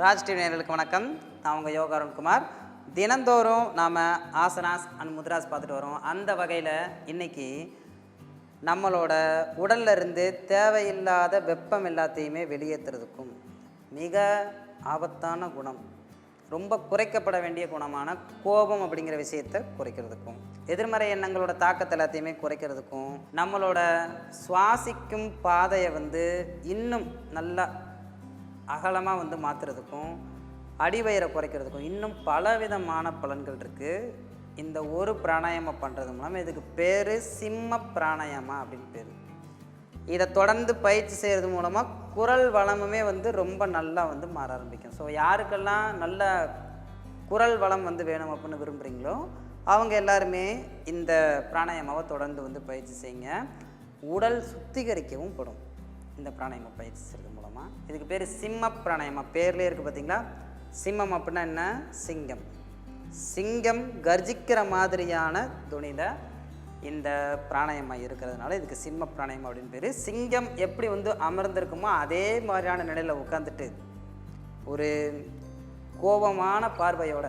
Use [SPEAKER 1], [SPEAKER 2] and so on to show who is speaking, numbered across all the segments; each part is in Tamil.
[SPEAKER 1] ராஜ் டிவி நேர்களுக்கு வணக்கம். நான் உங்கள் யோகா அருண்குமார் தினந்தோறும் நாம் ஆசனாஸ் அண்ட் முத்ராஸ் பார்த்துட்டு வரோம். அந்த வகையில் இன்றைக்கி நம்மளோட உடல்ல இருந்து தேவையில்லாத வெப்பம் எல்லாத்தையுமே வெளியேற்றுறதுக்கும் மிக ஆபத்தான குணம் ரொம்ப குறைக்கப்பட வேண்டிய குணமான கோபம் அப்படிங்கிற விஷயத்தை குறைக்கிறதுக்கும் எதிர்மறை எண்ணங்களோட தாக்கத்தை எல்லாத்தையுமே குறைக்கிறதுக்கும் நம்மளோட சுவாசிக்கும் பாதையை வந்து இன்னும் நல்லா அகலமாக வந்து மாற்றுறதுக்கும் அடிவயிறை குறைக்கிறதுக்கும் இன்னும் பலவிதமான பலன்கள் இருக்குது இந்த ஒரு பிராணாயாமம் பண்ணுறது மூலம் இதுக்கு பேர் சிம்ம பிராணாயாமா அப்படின்னு பேர். இதை தொடர்ந்து பயிற்சி செய்கிறது மூலமாக குரல் வளமுமே வந்து ரொம்ப நல்லா வந்து மாற ஆரம்பிக்கும். ஸோ யாருக்கெல்லாம் நல்ல குரல் வளம் வந்து வேணும் அப்படின்னு விரும்புகிறீங்களோ அவங்க எல்லாருமே இந்த பிராணாயாமாவை தொடர்ந்து வந்து பயிற்சி செய்யுங்க. உடல் சுத்திகரிக்கவும் படும். இந்த பிராணாயம பயிற்சி செய்கிறது மூலமாக இதுக்கு பேர் சிம்ம பிராணாயாமா பேர்லேயே இருக்குது பார்த்தீங்களா சிம்மம் அப்படின்னா என்ன? சிங்கம். சிங்கம் கர்ஜிக்கிற மாதிரியான துணியில் இந்த பிராணாயாமம் இருக்கிறதுனால இதுக்கு சிம்ம பிராணாயம் அப்படின்னு பேர். சிங்கம் எப்படி வந்து அமர்ந்திருக்குமோ அதே மாதிரியான நிலையில் உட்காந்துட்டு ஒரு கோபமான பார்வையோட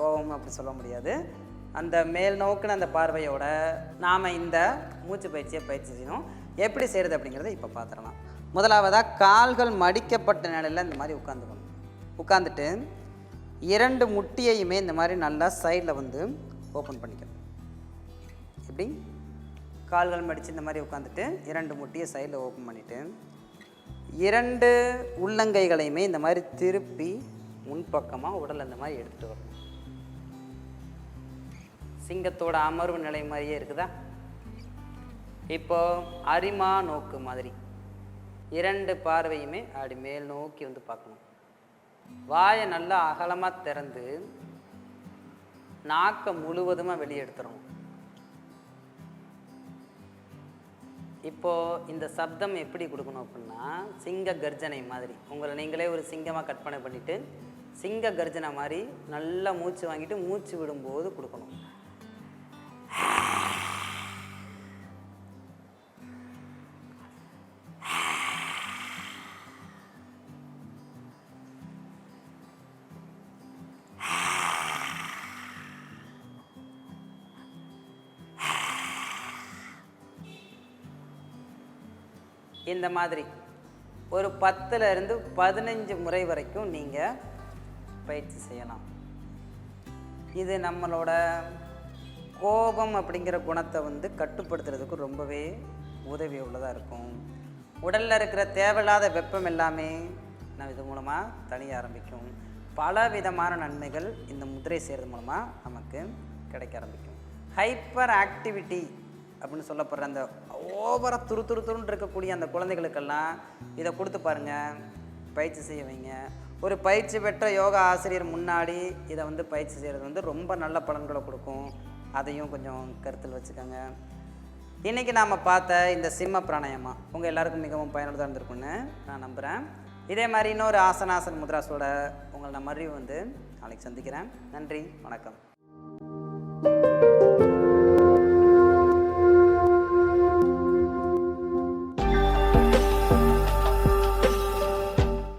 [SPEAKER 1] கோபம் அப்படி சொல்ல முடியாது. அந்த மேல் நோக்கின அந்த பார்வையோட நாம் இந்த மூச்சு பயிற்சியை பயிற்சி செய்யணும். எப்படி செய்கிறது அப்படிங்கிறத இப்போ பார்த்துடலாம். முதலாவதாக கால்கள் மடிக்கப்பட்ட நிலையில் இந்த மாதிரி உட்காந்துக்கணும் உட்காந்துட்டு இரண்டு முட்டியையுமே இந்த மாதிரி நல்லா சைடில் வந்து ஓப்பன் பண்ணிக்கணும். எப்படி? கால்கள் மடித்து இந்த மாதிரி உட்காந்துட்டு இரண்டு முட்டியை சைடில் ஓப்பன் பண்ணிவிட்டு இரண்டு உள்ளங்கைகளையுமே இந்த மாதிரி திருப்பி முன்பக்கமாக உடல் இந்த மாதிரி எடுத்துகிட்டு வரணும். சிங்கத்தோட அமர்வு நிலை மாதிரியே இருக்குதா? இப்போ அரிமா நோக்கு மாதிரி. இரண்டு பார்வையுமே அப்படி மேல் நோக்கி வந்து பார்க்கணும். வாயை நல்லா அகலமாக திறந்து நாக்கை முழுவதுமாக வெளியே எடுத்துடணும். இப்போ இந்த சப்தம் எப்படி கொடுக்கணும் அப்படின்னா சிங்க கர்ஜனை மாதிரி. உங்களை நீங்களே ஒரு சிங்கமாக கற்பனை பண்ணிவிட்டு சிங்க கர்ஜனை மாதிரி நல்லா மூச்சு வாங்கிட்டு மூச்சு விடும்போது கொடுக்கணும். இந்த மாதிரி. ஒரு பத்துலேருந்து பதினஞ்சு முறை வரைக்கும் நீங்கள் பயிற்சி செய்யலாம். இது நம்மளோட கோபம் அப்படிங்கிற குணத்தை வந்து கட்டுப்படுத்துறதுக்கு ரொம்பவே உதவி உள்ளதாக இருக்கும். உடலில் இருக்கிற தேவையில்லாத வெப்பம் எல்லாமே நம்ம இது மூலமாக தனிய ஆரம்பிக்கும். பல விதமான நன்மைகள் இந்த முதிரை செய்கிறது மூலமாக நமக்கு கிடைக்க ஆரம்பிக்கும். ஹைப்பர் ஆக்டிவிட்டி அப்படின்னு சொல்லப்படுற அந்த ஓவராக துரு துரு துருன்னு இருக்கக்கூடிய அந்த குழந்தைகளுக்கெல்லாம் இதை கொடுத்து பாருங்கள் பயிற்சி செய்ய வைங்க. ஒரு பயிற்சி பெற்ற யோகா ஆசிரியர் முன்னாடி இதை வந்து பயிற்சி செய்கிறது வந்து ரொம்ப நல்ல பலன்களை கொடுக்கும். அதையும் கொஞ்சம் கருத்தில் வச்சுக்கோங்க. இன்றைக்கி நாம் பார்த்த இந்த சிம்ம பிராணாயமா உங்கள் எல்லாருக்கும் மிகவும் பயனுள்ளதாக இருந்திருக்கும்னு நான் நம்புகிறேன் இதே மாதிரி இன்னொரு ஆசனாசன் முத்ராஸோட உங்களை நான் மறுபடியும் வந்து நாளைக்கு சந்திக்கிறேன். நன்றி. வணக்கம்.